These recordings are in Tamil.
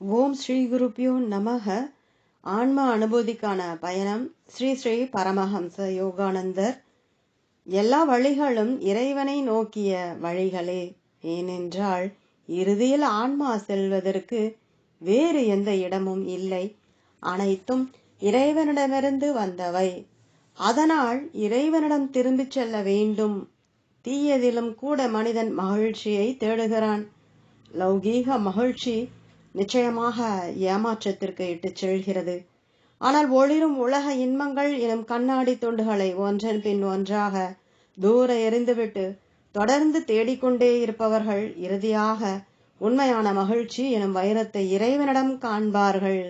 ஓம் ஸ்ரீ குருப்பியோ நமக ஆன்ம அனுபூதிக்கான பயணம். ஸ்ரீ ஸ்ரீ பரமஹம்ச யோகானந்தர். எல்லா வழிகளும் இறைவனை நோக்கிய வழிகளே. ஏனென்றால் இறுதியில் ஆன்மா செல்வதற்கு வேறு எந்த இடமும் இல்லை. அனைத்தும் இறைவனிடமிருந்து வந்தவை. அதனால் இறைவனிடம் திரும்பிச் செல்ல வேண்டும். தீயதிலும் கூட மனிதன் மகிழ்ச்சியை தேடுகிறான். லௌகீக மகிழ்ச்சி நிச்சயமாக ஏமாற்றத்திற்கு இட்டுச் செல்கிறது. ஆனால் ஒளிரும் உலக இன்பங்கள் எனும் கண்ணாடி துண்டுகளை ஒன்றன் பின் ஒன்றாக தூர எறிந்துவிட்டு தொடர்ந்து தேடிக்கொண்டே இருப்பவர்கள் இறுதியாக உண்மையான மகிழ்ச்சி எனும் வைரத்தை இறைவனிடம் காண்பார்கள்.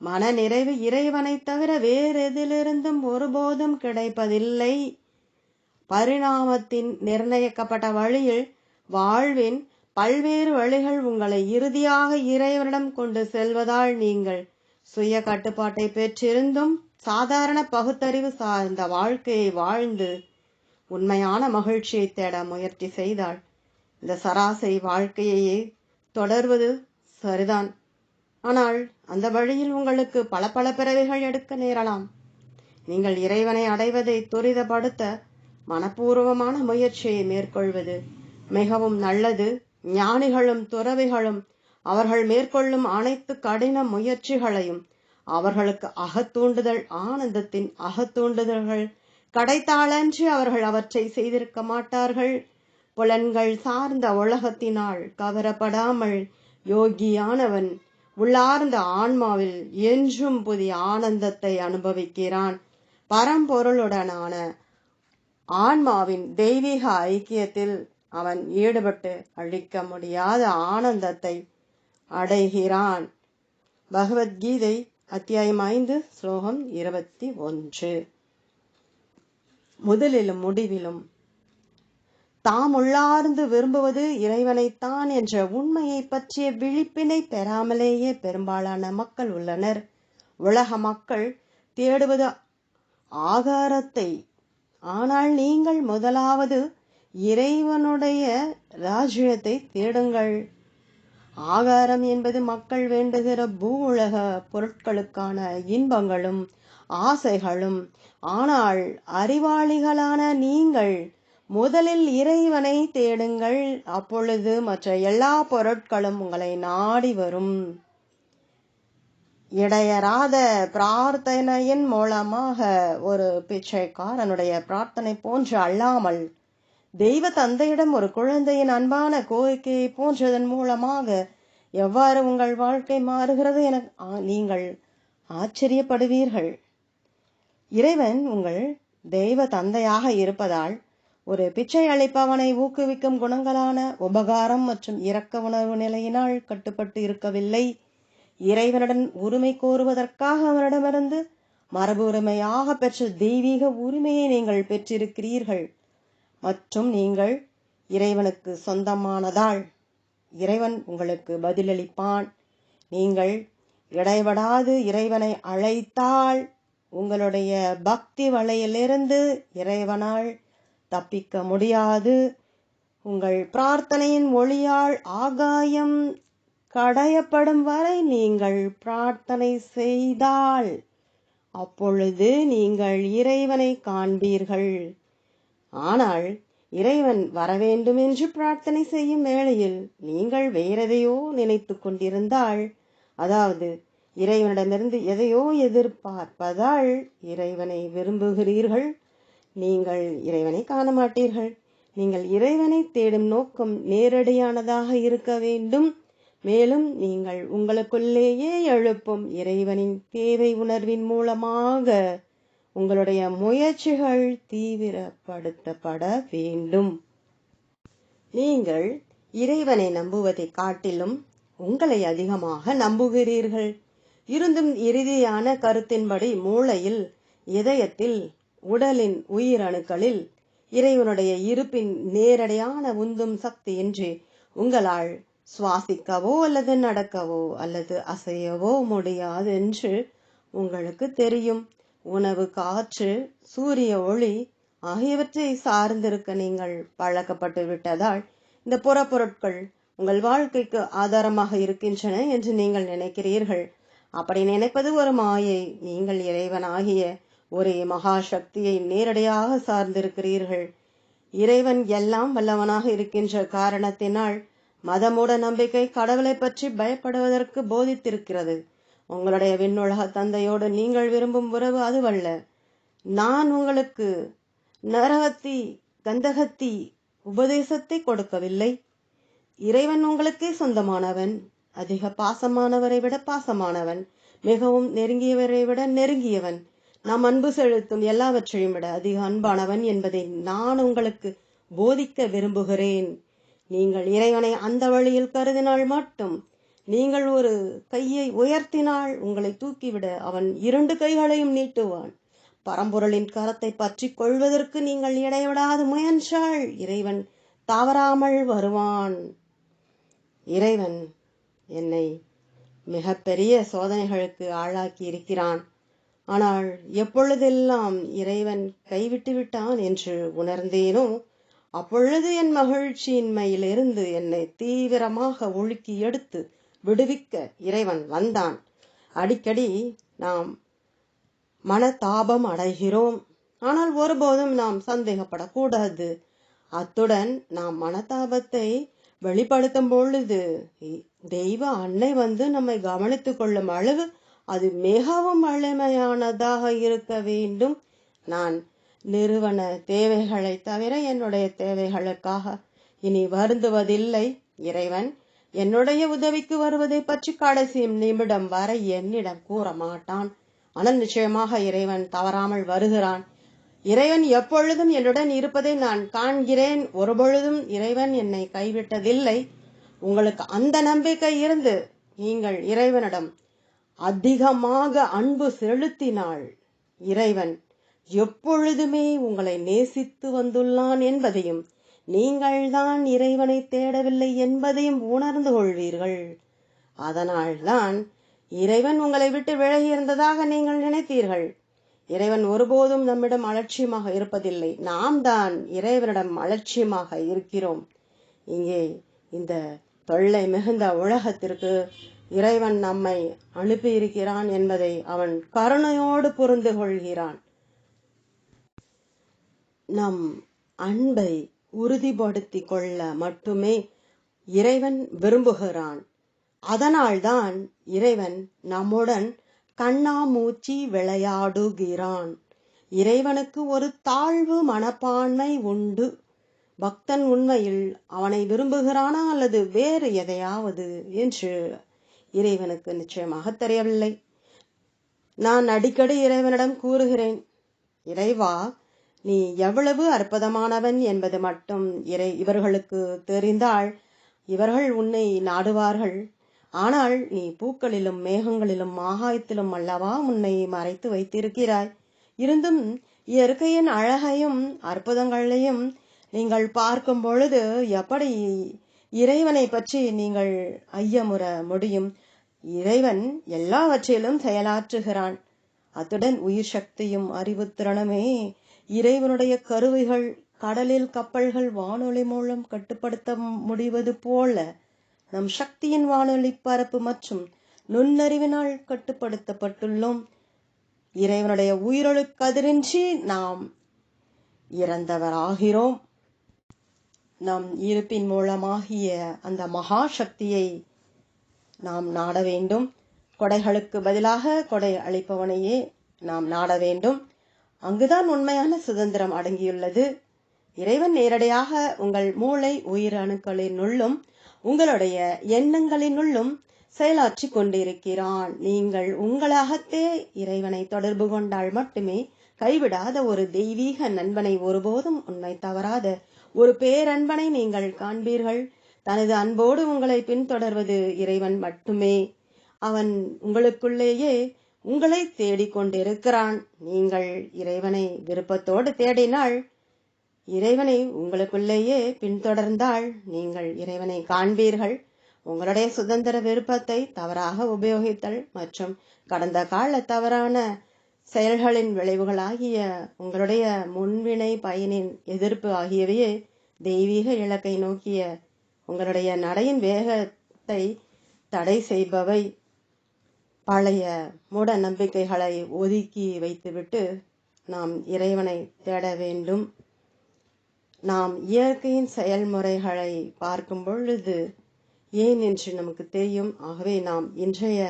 மன நிறைவு இறைவனை தவிர வேறு எதிலிருந்தும் ஒருபோதும் கிடைப்பதில்லை. பரிணாமத்தின் நிர்ணயிக்கப்பட்ட வழியில் வாழ்வின் பல்வேறு வழிகள் உங்களை இறுதியாக இறைவனிடம் கொண்டு செல்வதால் நீங்கள் சுய கட்டுப்பாட்டை பெற்றிருந்தும் சாதாரண பகுத்தறிவு சார்ந்த வாழ்க்கையை வாழ்ந்து உண்மையான மகிழ்ச்சியை தேட முயற்சி செய்தால் இந்த சராசரி வாழ்க்கையையே தொடர்வது சரிதான். ஆனால் அந்த வழியில் உங்களுக்கு பல பல பிறவிகள் எடுக்க நேரலாம். நீங்கள் இறைவனை அடைவதை துரிதப்படுத்த மனப்பூர்வமான முயற்சியை மேற்கொள்வது மிகவும் நல்லது. ஞானிகளும் துறவிகளும் அவர்கள் மேற்கொள்ளும் அனைத்து கடின முயற்சிகளையும் அவர்களுக்கு அகத்தூண்டுதல் ஆனந்தத்தின் அகத்தூண்டுதல்கள். கடைத்தாளன்றி அவர்கள் அவற்றை செய்திருக்க மாட்டார்கள். புலன்கள் சார்ந்த உலகத்தினால் கவரப்படாமல் யோகியானவன் உள்ளார்ந்த ஆன்மாவில் என்றும் புதிய ஆனந்தத்தை அனுபவிக்கிறான். பரம்பொருளுடனான ஆன்மாவின் தெய்வீக ஐக்கியத்தில் அவன் ஈடுபட்டு அழிக்க முடியாத ஆனந்தத்தை அடைகிறான். பகவத்கீதை அத்தியாயம் ஐந்து ஸ்லோகம் இருபத்தி ஒன்று. முதலிலும் முடிவிலும் தாம் உள்ளார்ந்து விரும்புவது இறைவனைத்தான் என்ற உண்மையை பற்றிய விழிப்பினை பெறாமலேயே பெரும்பாலான மக்கள் உள்ளனர். உலக மக்கள் தேடுவது ஆகாரத்தை. ஆனால் நீங்கள் முதலாவது இறைவனுடைய ராஜ்யத்தை தேடுங்கள். ஆகாரம் என்பது மக்கள் வேண்டுகிற பூ உலக பொருட்களுக்கான இன்பங்களும் ஆசைகளும். ஆனால் அறிவாளிகளான நீங்கள் முதலில் இறைவனை தேடுங்கள். அப்பொழுது மற்ற எல்லா பொருட்களும் உங்களை நாடி வரும். இடையராத பிரார்த்தனையின் மூலமாக ஒரு பிச்சைக்காரனுடைய பிரார்த்தனை போன்று அல்லாமல் தெய்வ தந்தையிடம் ஒரு குழந்தையின் அன்பான கோரிக்கையை போன்றதன் மூலமாக எவ்வாறு உங்கள் வாழ்க்கை மாறுகிறது என நீங்கள் ஆச்சரியப்படுவீர்கள். இறைவன் உங்கள் தெய்வ தந்தையாக இருப்பதால் ஒரு பிச்சை அளிப்பவனை ஊக்குவிக்கும் குணங்களான உபகாரம் மற்றும் இரக்க உணர்வு நிலையினால் கட்டுப்பட்டு இருக்கவில்லை. இறைவனுடன் உரிமை கோருவதற்காக அவனிடமிருந்து மரபுரிமையாக பெற்ற தெய்வீக உரிமையை நீங்கள் பெற்றிருக்கிறீர்கள். மற்றும் நீங்கள் இறைவனுக்கு சொந்தமானதால் இறைவன் உங்களுக்கு பதிலளிப்பான். நீங்கள் இடைபடாது இறைவனை அழைத்தால் உங்களுடைய பக்தி வலையிலிருந்து இறைவனால் தப்பிக்க முடியாது. உங்கள் பிரார்த்தனையின் ஒளியால் ஆகாயம் கடையப்படும் வரை நீங்கள் பிரார்த்தனை செய்தால் அப்பொழுது நீங்கள் இறைவனை காண்பீர்கள். ஆனால் இறைவன் வரவேண்டும் என்று பிரார்த்தனை செய்யும் வேளையில் நீங்கள் வேறெதையோ நினைத்து கொண்டிருந்தால் அதாவது இறைவனிடமிருந்து எதையோ எதிர்பார்ப்பதால் இறைவனை விரும்புகிறீர்கள். நீங்கள் இறைவனை காண மாட்டீர்கள் நீங்கள் இறைவனை தேடும் நோக்கம் நேரடியானதாக இருக்க வேண்டும். மேலும் நீங்கள் உங்களுக்குள்ளேயே எழுப்பும் இறைவனின் தேவை உணர்வின் மூலமாக உங்களுடைய முயற்சிகள் தீவிரப்படுத்தப்பட வேண்டும். நீங்கள் இறைவனை நம்புவதை காட்டிலும் உங்களை அதிகமாக நம்புகிறீர்கள். இருந்தும் இறுதியான கருத்தின்படி மூளையில் இதயத்தில் உடலின் உயிரணுக்களில் இறைவனுடைய இருப்பின் நேரடியான உந்தும் சக்தியின்றி உங்களால் சுவாசிக்கவோ அல்லது நடக்கவோ அல்லது அசையவோ முடியாது என்று உங்களுக்கு தெரியும். உணவு காற்று சூரிய ஒளி ஆகியவற்றை சார்ந்திருக்க நீங்கள் பழக்கப்பட்டு விட்டதால் இந்த புறப்பொருட்கள் உங்கள் வாழ்க்கைக்கு ஆதாரமாக இருக்கின்றன என்று நீங்கள் நினைக்கிறீர்கள். அப்படி நினைப்பது ஒரு மாயை. நீங்கள் இறைவனாகிய ஒரே மகா சக்தியை நேரடியாக சார்ந்திருக்கிறீர்கள். இறைவன் எல்லாம் வல்லவனாக இருக்கின்ற காரணத்தினால் மதமூட நம்பிக்கை கடவுளை பற்றி பயப்படுவதற்கு போதித்திருக்கிறது. உங்களுடைய விண்ணுலக தந்தையோடு நீங்கள் விரும்பும் உறவு அதுவல்ல. நான் உங்களுக்கு நரகத்தி கந்தகத்தி உபதேசத்தை கொடுக்கவில்லை. இறைவன் உங்களுக்கே சொந்தமானவன். அதிக பாசமானவரை விட பாசமானவன். மிகவும் நெருங்கியவரை விட நெருங்கியவன். நாம் அன்பு செலுத்தும் எல்லாவற்றையும் விட அதிக அன்பானவன் என்பதை நான் உங்களுக்கு போதிக்க விரும்புகிறேன். நீங்கள் இறைவனை அந்த வழியில் கருதினால் மட்டும் நீங்கள் ஒரு கையை உயர்த்தினால் உங்களை தூக்கிவிட அவன் இரண்டு கைகளையும் நீட்டுவான். பரம்பொருளின் கரத்தை பற்றி கொள்வதற்கு நீங்கள் இடைவிடாது முயன்றால் இறைவன் தவறாமல் வருவான். இறைவன் என்னை மிகப்பெரிய சோதனைகளுக்கு ஆளாக்கி இருக்கிறான். ஆனால் எப்பொழுதெல்லாம் இறைவன் கைவிட்டு விட்டான் என்று உணர்ந்தேனோ அப்பொழுது என் மகிழ்ச்சியின்மையிலிருந்து என்னை தீவிரமாக ஒழுக்கி எடுத்து விடுவிக்க இறைவன் வந்தான். அடிக்கடி நாம் மனதாபம் அடைகிறோம். ஆனால் ஒருபோதும் நாம் சந்தேகப்படக்கூடாது. அத்துடன் நாம் மனதாபத்தை வெளிப்படுத்தும் பொழுது தெய்வ அன்னை வந்து நம்மை கவனித்துக் கொள்ளும் அளவு அது மிகவும் வலிமையானதாக இருக்க வேண்டும். நான் நிறுவன தேவைகளை தவிர என்னுடைய தேவைகளுக்காக இனி வருந்துவதில்லை. இறைவன் என்னுடைய உதவிக்கு வருவதை பற்றி கடைசி நிமிடம் வரை என்னிடம் கூற மாட்டான். ஆனால் நிச்சயமாக இறைவன் தவறாமல் வருகிறான். இறைவன் எப்பொழுதும் என்னுடன் இருப்பதை நான் காண்கிறேன். ஒருபொழுதும் இறைவன் என்னை கைவிட்டதில்லை. உங்களுக்கு அந்த நம்பிக்கை இருந்து நீங்கள் இறைவனிடம் அதிகமாக அன்பு செலுத்தினாள் இறைவன் எப்பொழுதுமே உங்களை நேசித்து வந்துள்ளான் என்பதையும் நீங்கள்தான் இறைவனை தேடவில்லை என்பதையும் உணர்ந்து கொள்வீர்கள். அதனால்தான் இறைவன் உங்களை விட்டு விலகி இருந்ததாக நீங்கள் நினைத்தீர்கள். இறைவன் ஒருபோதும் நம்மிடம் அலட்சியமாக இருப்பதில்லை. நாம் தான் இறைவனிடம் அலட்சியமாக இருக்கிறோம். இங்கே இந்த தொல்லை மிகுந்த உலகத்திற்கு இறைவன் நம்மை அனுப்பியிருக்கிறான் என்பதை அவன் கருணையோடு புரிந்து கொள்கிறான். நம் அன்பை உறுதிப்படுத்திக் கொள்ள மட்டுமே இறைவன் விரும்புகிறான். அதனால்தான் இறைவன் நம்முடன் கண்ணாமூச்சி விளையாடுகிறான். இறைவனுக்கு ஒரு தாழ்வு மனப்பான்மை உண்டு. பக்தன் உண்மையில் அவனை விரும்புகிறானா அல்லது வேறு எதையாவது என்று இறைவனுக்கு நிச்சயமாக தெரியவில்லை. நான் அடிக்கடி இறைவனிடம் கூறுகிறேன் இறைவா நீ எவ்வளவு அற்புதமானவன் என்பது மட்டும் இறை இவர்களுக்கு தெரிந்தால் இவர்கள் உன்னை நாடுவார்கள். ஆனால் நீ பூக்களிலும் மேகங்களிலும் ஆகாயத்திலும் அல்லவா உன்னை மறைத்து வைத்திருக்கிறாய்? இருந்தும் இயற்கையின் அழகையும் அற்புதங்களையும் நீங்கள் பார்க்கும் பொழுது எப்படி இறைவனை பற்றி நீங்கள் ஐயமுற முடியும்? இறைவன் எல்லாவற்றிலும் செயலாற்றுகிறான். அத்துடன் உயிர் சக்தியும் அறிவுத்திறனுமே இறைவனுடைய கருவிகள் கடலில் கப்பல்கள் வானொலி மூலம் கட்டுப்படுத்த முடிவது போல நம் சக்தியின் வானொலி பரப்பு மற்றும் நுண்ணறிவினால் கட்டுப்படுத்தப்பட்டுள்ளோம். இறைவனுடைய உயிரொழு கதிரின்றி நாம் இறந்தவராகிறோம். நம் இருப்பின் மூலமாகிய அந்த மகா சக்தியை நாம் நாட வேண்டும். கொடைகளுக்கு பதிலாக கொடை அளிப்பவனையே நாம் நாட வேண்டும். அங்குதான் உண்மையான சுதந்திரம் அடங்கியுள்ளது. இறைவன் நேரடியாக உங்கள் மூளை உயிரணுக்களினுள்ளும் உங்களுடைய எண்ணங்களினுள்ளும் செயலாற்றி கொண்டிருக்கிறான். நீங்கள் உங்களாகத்தே இறைவனை தொடர்பு கொண்டால் மட்டுமே கைவிடாத ஒரு தெய்வீக நண்பனை ஒருபோதும் உண்மை தவறாத. ஒரு பேரன்பனை நீங்கள் காண்பீர்கள். தனது அன்போடு உங்களை பின்தொடர்வது இறைவன் மட்டுமே. அவன் உங்களுக்குள்ளேயே உங்களை தேடிக்கொண்டிருக்கிறான். நீங்கள் இறைவனை விருப்பத்தோடு தேடினால் இறைவனை உங்களுக்குள்ளேயே பின்தொடர்ந்தால் நீங்கள் இறைவனை காண்பீர்கள். உங்களுடைய சுதந்திர விருப்பத்தை தவறாக உபயோகித்தல் மற்றும் கடந்த கால தவறான செயல்களின் விளைவுகளாகிய உங்களுடைய முன்வினை பயனின் எதிர்ப்பு ஆகியவையே தெய்வீக இலக்கை நோக்கிய உங்களுடைய நடையின் வேகத்தை தடை செய்பவை. பழைய மூட நம்பிக்கைகளை ஒதுக்கி வைத்துவிட்டு நாம் இறைவனை தேட வேண்டும். நாம் இயற்கையின் செயல்முறைகளை பார்க்கும் பொழுது ஏன் என்று நமக்கு தெரியும். ஆகவே நாம் இன்றைய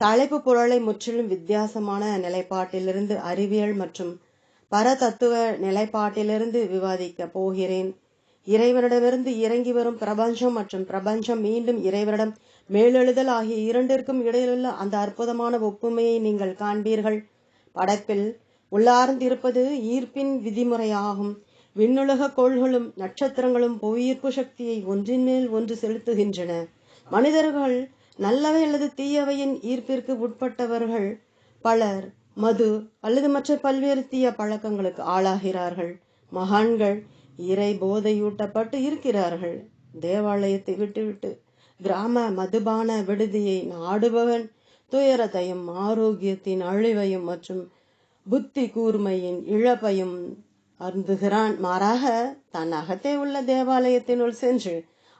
தலைப்பு பொருளை முற்றிலும் வித்தியாசமான நிலைப்பாட்டிலிருந்து அறிவியல் மற்றும் பரதத்துவ நிலைப்பாட்டிலிருந்து விவாதிக்க போகிறேன். இறைவனிடமிருந்து இறங்கி வரும் பிரபஞ்சம் மற்றும் பிரபஞ்சம் மீண்டும் இறைவனிடம் மேலெழுதல் ஆகிய இரண்டிற்கும் இடையிலுள்ள அந்த அற்புதமான ஒப்புமையை நீங்கள் காண்பீர்கள். படைப்பில் உள்ளார்ந்திருப்பது ஈர்ப்பின் விதிமுறையாகும். விண்ணுலக கோள்களும் நட்சத்திரங்களும் புவியீர்ப்பு சக்தியை ஒன்றின் மேல் ஒன்று செலுத்துகின்றன. மனிதர்கள் நல்லவை அல்லது தீயவையின் ஈர்ப்பிற்கு உட்பட்டவர்கள் பலர் மது அல்லது மற்ற பல்வேறு தீய பழக்கங்களுக்கு ஆளாகிறார்கள். மகான்கள் இறை போதையூட்டப்பட்டு இருக்கிறார்கள். தேவாலயத்தை விட்டுவிட்டு கிராம மதுபான விடுதியை நாடுபவன் துயரத்தையும் ஆரோக்கியத்தின் அழிவையும் மற்றும் புத்தி கூர்மையின் இழப்பையும் அருந்துகிறான். மாறாக தன் அகத்தே உள்ள தேவாலயத்தினுள் சென்று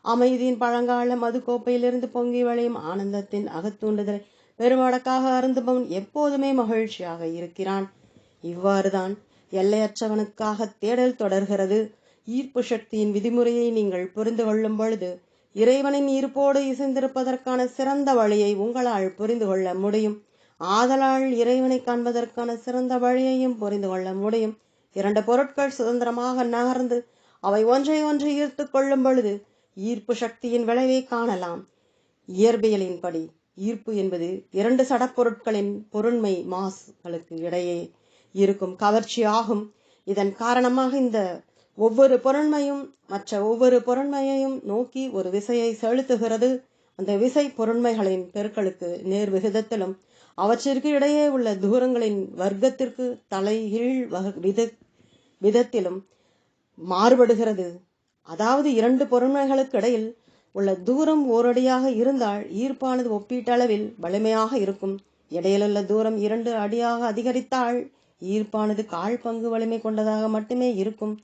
அமைதியின் பழங்கால மது கோப்பையிலிருந்து பொங்கி வளையும் ஆனந்தத்தின் அகத்தூண்டுதலை பெருமடக்காக அருந்துபவன் எப்போதுமே மகிழ்ச்சியாக இருக்கிறான். இவ்வாறுதான் எல்லையற்றவனுக்காக தேடல் தொடர்கிறது. ஈர்ப்பு சக்தியின் விதிமுறையை நீங்கள் புரிந்து கொள்ளும் பொழுது இறைவனின் ஈர்ப்போடு இசைந்திருப்பதற்கான சிறந்த வழியை உங்களால் புரிந்து கொள்ள முடியும். ஆதலால் இறைவனை காண்பதற்கான சிறந்த வழியையும் புரிந்து கொள்ள முடியும். இரண்டு பொருட்கள் சுதந்திரமாக நகர்ந்து அவை ஒன்றை ஒன்று ஈர்த்து கொள்ளும் பொழுது ஈர்ப்பு சக்தியின் விளைவை காணலாம். இயற்பியலின்படி ஈர்ப்பு என்பது இரண்டு சடப்பொருட்களின் பொருண்மை மாசுகளுக்கு இடையே இருக்கும் கவர்ச்சி ஆகும் இதன் காரணமாக இந்த ஒவ்வொரு பொருண்மையும் மற்ற ஒவ்வொரு பொருண்மையையும் நோக்கி ஒரு விசையை செலுத்துகிறது. அந்த விசை பொருண்மைகளின் பெருக்களுக்கு நேர் விகிதத்திலும் அவற்றிற்கு இடையே உள்ள தூரங்களின் வர்க்கத்திற்கு தலைகீழ் வித விதத்திலும் மாறுபடுகிறது. அதாவது இரண்டு பொருண்மைகளுக்கு இடையில் உள்ள தூரம் ஓரடியாக இருந்தால் ஈர்ப்பானது ஒப்பீட்டளவில் வலிமையாக இருக்கும். இடையிலுள்ள தூரம் இரண்டு அடியாக அதிகரித்தால் ஈர்ப்பானது கால் பங்கு வலிமை கொண்டதாக மட்டுமே இருக்கும்.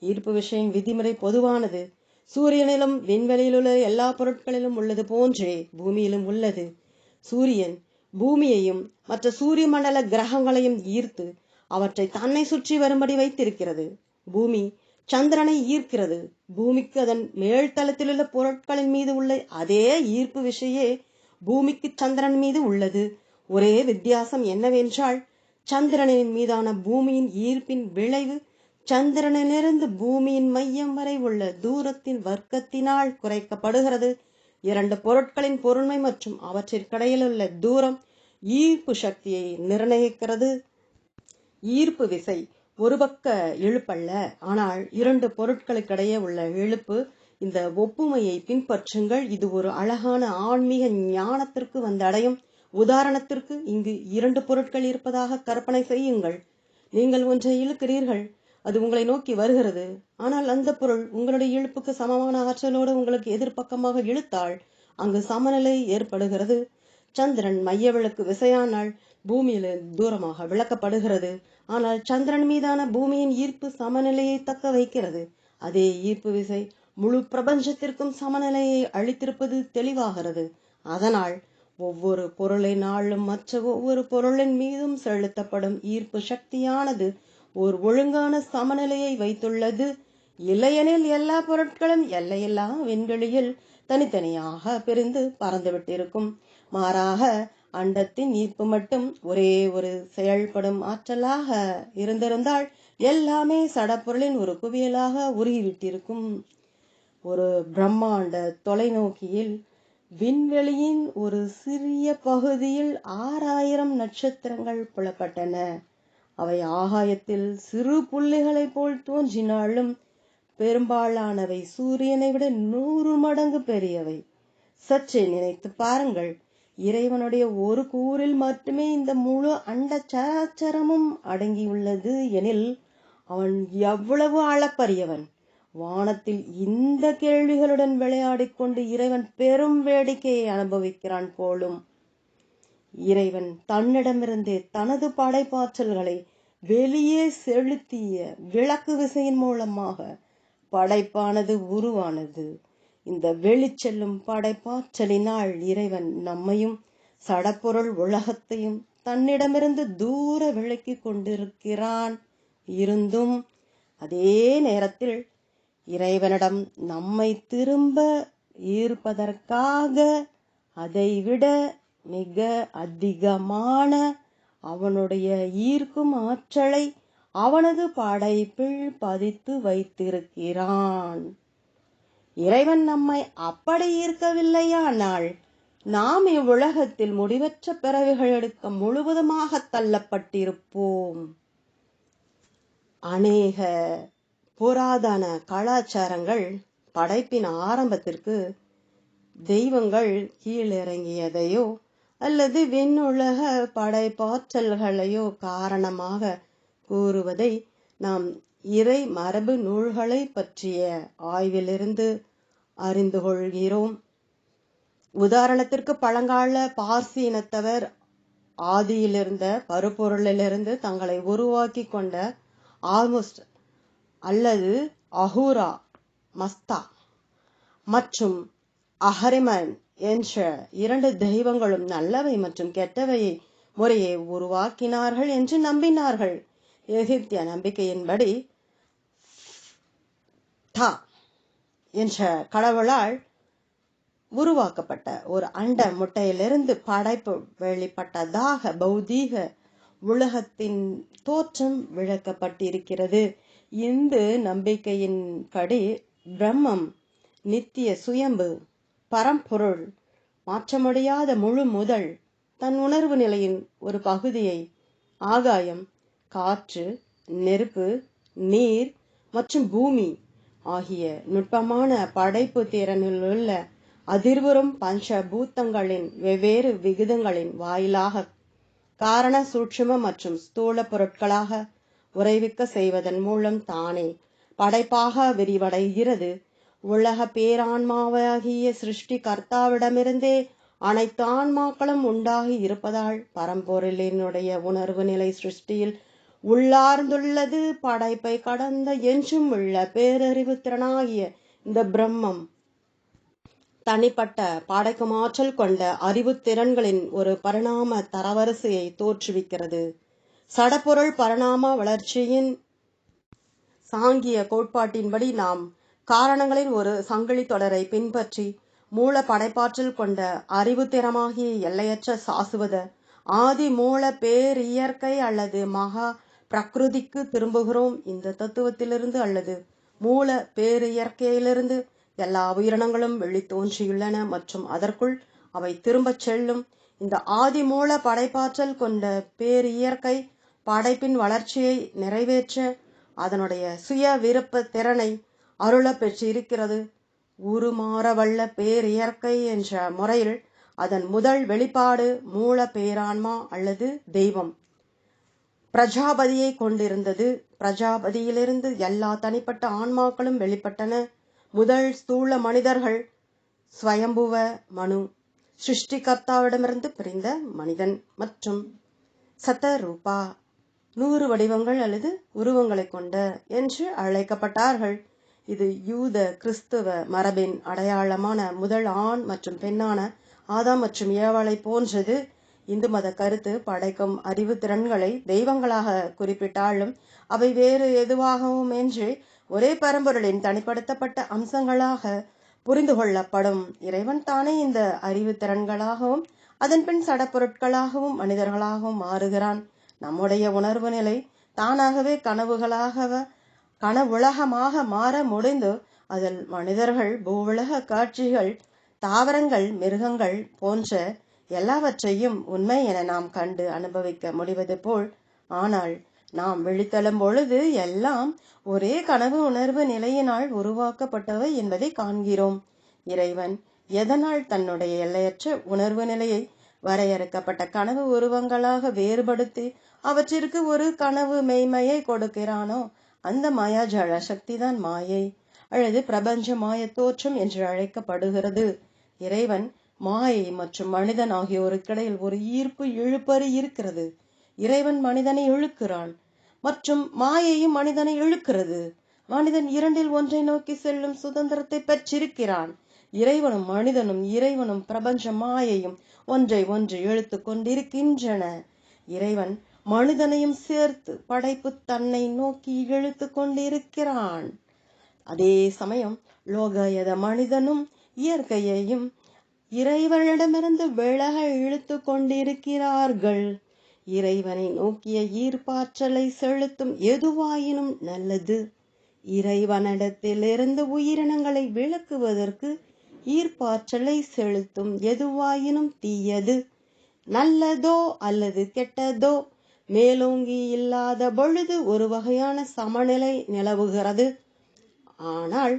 ஈர்ப்பு விஷயம் விதிமுறை பொதுவானது. சூரியனிலும் விண்வெளியிலுள்ள எல்லா பொருட்களிலும் உள்ளது போன்றே பூமியிலும் உள்ளது. சூரியன் பூமியையும் மற்ற சூரிய மண்டல கிரகங்களையும் ஈர்த்து அவற்றை தன்னை சுற்றி வரும்படி வைத்திருக்கிறது. பூமி சந்திரனை ஈர்க்கிறது. பூமிக்கு அதன் மேல்தளத்தில் உள்ள பொருட்களின் மீது உள்ள அதே ஈர்ப்பு விஷயே பூமிக்கு சந்திரன் மீது உள்ளது. ஒரே வித்தியாசம் என்னவென்றால் சந்திரனின் மீதான பூமியின் ஈர்ப்பின் விளைவு சந்திரனிலிருந்து பூமியின் மையம் வரை உள்ள தூரத்தின் வர்க்கத்தினால் குறைக்கப்படுகிறது. இரண்டு பொருட்களின் பொருண்மை மற்றும் அவற்றிற்கிடையில் உள்ள தூரம் ஈர்ப்பு சக்தியை நிர்ணயிக்கிறது. ஈர்ப்பு விசை ஒரு பக்க இழுப்பல்ல. ஆனால் இரண்டு பொருட்களுக்கிடையே உள்ள இழுப்பு இந்த ஒப்புமையை பின்பற்றுங்கள். இது ஒரு அழகான ஆன்மீக ஞானத்திற்கு வந்தடையும். உதாரணத்திற்கு இங்கு இரண்டு பொருட்கள் இருப்பதாக கற்பனை செய்யுங்கள். நீங்கள் ஒன்றை இழுக்கிறீர்கள். அது உங்களை நோக்கி வருகிறது. ஆனால் அந்த பொருள் உங்களுடைய இழுப்புக்கு சமமான ஆற்றலோடு உங்களுக்கு எதிர்ப்பக்கமாக இழுத்தால் அங்கு சமநிலை ஏற்படுகிறது. சந்திரன் மைய விளக்கு விசையானால் பூமியில தூரமாக விளக்கப்படுகிறது. ஆனால் சந்திரன் மீதான பூமியின் ஈர்ப்பு சமநிலையை தக்க வைக்கிறது. அதே ஈர்ப்பு விசை முழு பிரபஞ்சத்திற்கும் சமநிலையை அளித்திருப்பது தெளிவாகிறது. அதனால் ஒவ்வொரு பொருளினாலும் மற்ற ஒவ்வொரு பொருளின் மீதும் செலுத்தப்படும் ஈர்ப்பு சக்தியானது ஒரு ஒழுங்கான சமநிலையை வைத்துள்ளது. இல்லையெனில் எல்லா பொருட்களும் எல்லையில்லா விண்வெளியில் தனித்தனியாக பிரிந்து பறந்துவிட்டிருக்கும். மாறாக அண்டத்தின் ஈர்ப்பு மட்டும் ஒரே ஒரு செயல்படும் ஆற்றலாக இருந்திருந்தால் எல்லாமே சடப்பொருளின் ஒரு குவியலாக உருகிவிட்டிருக்கும். ஒரு பிரம்மாண்ட தொலைநோக்கியில் விண்வெளியின் ஒரு சிறிய பகுதியில் ஆறாயிரம் நட்சத்திரங்கள் புலப்பட்டன. அவை ஆகாயத்தில் சிறு புள்ளிகளைப் போல் தோன்றினாலும் பெரும்பாலானவை சூரியனை விட நூறு மடங்கு பெரியவை. சற்றே நினைத்து பாருங்கள் இறைவனுடைய ஒரு கூறில் மட்டுமே இந்த முழு அண்ட சராச்சரமும் அடங்கியுள்ளது எனில் அவன் எவ்வளவு அளப்பரியவன் வானத்தில் இந்த கேள்விகளுடன் விளையாடிக்கொண்டு இறைவன் பெரும் வேடிக்கையை அனுபவிக்கிறான் போலும் இறைவன் தன்னிடமிருந்தே தனது படைப்பாற்றல்களை வெளியே செலுத்திய விளக்கு விசையின் மூலமாக படைப்பானது உருவானது. இந்த வெளிச்செல்லும் படைப்பாற்றலினால் இறைவன் நம்மையும் சடப்பொருள் உலகத்தையும் தன்னிடமிருந்து தூர விளக்கி கொண்டிருக்கிறான். இருந்தும் அதே நேரத்தில் இறைவனிடம் நம்மை திரும்ப ஈர்ப்பதற்காக அதைவிட மிக அதிகமான அவனுடைய ஈர்க்கும் ஆற்றலை அவனது படைப்பில் பதித்து வைத்திருக்கிறான். இறைவன் நம்மை அப்படி ஈர்க்கவில்லையானால் நாம் இவ்வுலகத்தில் முடிவற்ற எடுக்க முழுவதுமாக தள்ளப்பட்டிருப்போம். அநேக புராதன கலாச்சாரங்கள் படைப்பின் ஆரம்பத்திற்கு தெய்வங்கள் கீழிறங்கியதையோ அல்லது விண்ணுலக படைப்பாற்றல்களையோ காரணமாக கூறுவதை நாம் இறை மரபு நூல்களை பற்றிய ஆய்விலிருந்து அறிந்து கொள்கிறோம். உதாரணத்திற்கு பழங்கால பார்சி இனத்தவர் ஆதியிலிருந்த பருப்பொருளிலிருந்து தங்களை உருவாக்கி கொண்ட ஆல்மோஸ்ட் அல்லது அஹூரா மஸ்தா மற்றும் அஹரிமன் என்ற இரண்டு தெய்வங்களும் நல்லவை மற்றும் கெட்டவையை முறையை உருவாக்கினார்கள் என்று நம்பினார்கள். எகிப்திய நம்பிக்கையின்படி தா என்ற கடவுளால் உருவாக்கப்பட்ட ஒரு அண்ட முட்டையிலிருந்து படைப்பு வெளிப்பட்டதாக பௌதீக உலகத்தின் தோற்றம் விளக்கப்பட்டிருக்கிறது. இந்து நம்பிக்கையின்படி பிரம்மம் நித்திய சுயம்பு பரம்பொருள் மாற்றமடையாத முழு முதல் தன் உணர்வு நிலையின் ஒரு பகுதியை ஆகாயம் காற்று நெருப்பு நீர் மற்றும் பூமி ஆகிய நுட்பமான படைப்பு திறனிலுள்ள அதிர்வுறும் பஞ்ச பூத்தங்களின் வெவ்வேறு விகிதங்களின் வாயிலாக காரண சூட்சும மற்றும் ஸ்தூல பொருட்களாக உறைவிக்க செய்வதன் மூலம் தானே படைப்பாக விரிவடைகிறது உலக பேரான்மாவாகிய சிருஷ்டி கர்த்தாவிடமிருந்தே அனைத்து ஆன்மாக்களும் உண்டாகி இருப்பதால் பரம்பொருளினுடைய உணர்வு நிலை சிருஷ்டியில் உள்ளார்ந்துள்ளது. படைப்பை கடந்த என்றும் உள்ள பேரறிவு திறனாகிய இந்த பிரம்மம் தனிப்பட்ட படைக்கும் ஆற்றல் கொண்ட அறிவு திறன்களின் ஒரு பரிணாம தரவரிசையை தோற்றுவிக்கிறது. சடப்பொருள் பரிணாம வளர்ச்சியின் சாங்கிய கோட்பாட்டின்படி நாம் காரணங்களின் ஒரு சங்கிலி தொடரை பின்பற்றி மூல படைப்பாற்றல் கொண்ட அறிவு திறமாகிய எல்லையற்ற சாசுவத ஆதி மூல பேரியற்கை அல்லது மகா பிரகிருதிக்கு திரும்புகிறோம் இந்த தத்துவத்திலிருந்து அல்லது மூல பேரியற்கையிலிருந்து எல்லா உயிரினங்களும் வெளி தோன்றியுள்ளன மற்றும் அதற்குள் அவை திரும்பச் செல்லும். இந்த ஆதி மூல படைப்பாற்றல் கொண்ட பேரியற்கை படைப்பின் வளர்ச்சியை நிறைவேற்ற அதனுடைய சுய விருப்ப திறனை அருள பெற்றிருக்கிறது உருமாறவல்ல பேரியற்கை என்ற முறையில் அதன் முதல் வெளிப்பாடு மூல பேரான்மா அல்லது தெய்வம். பிரஜாபதியை கொண்டிருந்தது. பிரஜாபதியிலிருந்து எல்லா தனிப்பட்ட ஆன்மாக்களும் வெளிப்பட்டன. முதல் ஸ்தூல மனிதர்கள் ஸ்வயம்புவ மனு சிருஷ்டிகர்த்தாவிடமிருந்து பிரிந்த மனிதன் மற்றும் சத்தரூபா நூறு வடிவங்கள் அல்லது உருவங்களை கொண்ட என்று அழைக்கப்பட்டார்கள். இது யூத கிறிஸ்துவ மரபின் அடையாளமான முதல் ஆண் மற்றும் பெண்ணான ஆதாம் மற்றும் ஏவாளை போன்றது. இந்து மத கருத்து படைக்கும் அறிவு திறன்களை தெய்வங்களாக குறிப்பிட்டாலும் அவை வேறு எதுவாகவும் என்று ஒரே பரம்பொருளின் தனிப்படுத்தப்பட்ட அம்சங்களாக புரிந்து கொள்ளப்படும். இறைவன் தானே இந்த அறிவு திறன்களாகவும் அதன் பின் சடப்பொருட்களாகவும் மனிதர்களாகவும் மாறுகிறான். நம்முடைய உணர்வு நிலை தானாகவே கனவுகளாக கனவுலகமாக மாற முடிந்து அதில் மனிதர்கள் பூவுலக காட்சிகள் தாவரங்கள் மிருகங்கள் போன்ற எல்லாவற்றையும் உண்மை என நாம் கண்டு அனுபவிக்க முடிவது போல். ஆனால் நாம் விழித்தெழும் பொழுது எல்லாம் ஒரே கனவு உணர்வு நிலையினால் உருவாக்கப்பட்டவை என்பதை காண்கிறோம். இறைவன் எதனால் தன்னுடைய எல்லையற்ற உணர்வு நிலையை வரையறுக்கப்பட்ட கனவு உருவங்களாக வேறுபடுத்தி அவற்றிற்கு ஒரு கனவு மெய்மையை கொடுக்கிறானோ அந்த மாயாஜால சக்திதான் மாயை. அல்லது பிரபஞ்ச மாய தோற்றம் என்று அழைக்கப்படுகிறது. இறைவன் மாயை மற்றும் மனிதன் ஆகியோருக்கிடையில் ஒரு ஈர்ப்பு இழுப்பறி இருக்கிறது. இறைவன் மனிதனை இழுக்கிறான் மற்றும் மாயையும் மனிதனை இழுக்கிறது. மனிதன் இரண்டில் ஒன்றை நோக்கி செல்லும் சுதந்திரத்தை பெற்றிருக்கிறான். இறைவனும் மனிதனும் இறைவனும் பிரபஞ்ச மாயையும் ஒன்றை ஒன்று இழுத்து கொண்டிருக்கின்றன. இறைவன் மனிதனையும் சேர்த்து படைப்பு தன்னை நோக்கி இழுத்து கொண்டிருக்கிறான். அதே சமயம் லோகயத மனிதனும் இயற்கையையும் இறைவனிடமிருந்து விலக இழுத்து கொண்டிருக்கிறார்கள். இறைவனை நோக்கிய ஈர்ப்பாற்றலை செலுத்தும் எதுவாயினும் நல்லது. இறைவனிடத்திலிருந்து உயிரினங்களை விளக்குவதற்கு ஈர்ப்பாற்றலை செலுத்தும் எதுவாயினும் தீயது. நல்லதோ அல்லது கெட்டதோ மேலோங்கி இல்லாத பொழுது ஒரு வகையான சமநிலை நிலவுகிறது. ஆனால்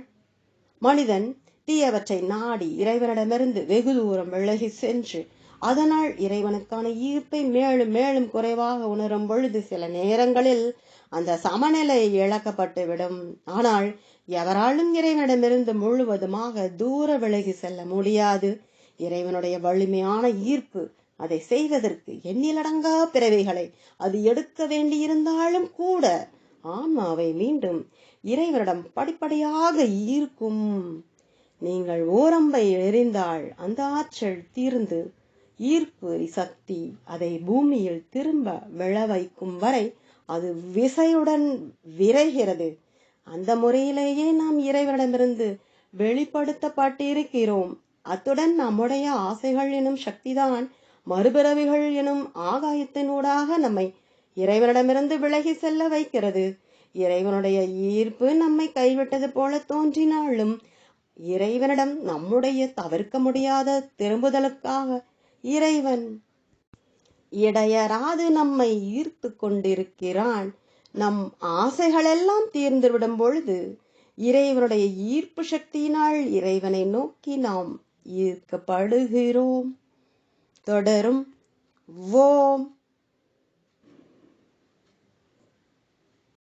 மனிதன் தீயவற்றை நாடி இறைவனிடமிருந்து வெகு தூரம் விலகி சென்று அதனால் இறைவனுக்கான ஈர்ப்பை மேலும் மேலும் குறைவாக உணரும் பொழுது சில நேரங்களில் அந்த சமநிலை இழக்கப்பட்டு விடும். ஆனால் எவராலும் இறைவனிடமிருந்து முழுவதுமாக தூர விலகி செல்ல முடியாது. இறைவனுடைய வலிமையான ஈர்ப்பு அதை செய்வதற்கு எண்ணிலடங்கா பிறவைகளை அது எடுக்க வேண்டியிருந்தாலும் கூட ஆன்மாவை மீண்டும் இறைவனிடம் படிப்படியாக ஈர்க்கும். நீங்கள் ஓரம்பை எறிந்தால் அந்த ஆற்றல் தீர்ந்து ஈர்ப்பு சக்தி அதை பூமியில் திரும்ப விழ வைக்கும் வரை அது விசையுடன் விரைகிறது. அந்த முறையிலேயே நாம் இறைவனிடமிருந்து வெளிப்படுத்தப்பட்டிருக்கிறோம். அத்துடன் நம்முடைய ஆசைகள் எனும் சக்திதான் மறுபிறவிகள் எனும் ஆகாயத்தினூடாக நம்மை இறைவனிடமிருந்து விலகி செல்ல வைக்கிறது. இறைவனுடைய ஈர்ப்பு நம்மை கைவிட்டது போல தோன்றினாலும் இறைவனிடம் நம்முடைய தவிர்க்க முடியாத திரும்புதலுக்காக இறைவன் இடையராது நம்மை ஈர்த்து கொண்டிருக்கிறான். நம் ஆசைகளெல்லாம் தீர்ந்துவிடும் பொழுது இறைவனுடைய ஈர்ப்பு சக்தியினால் இறைவனை நோக்கி நாம் ஈர்க்கப்படுகிறோம். தொடரும். ஓம்.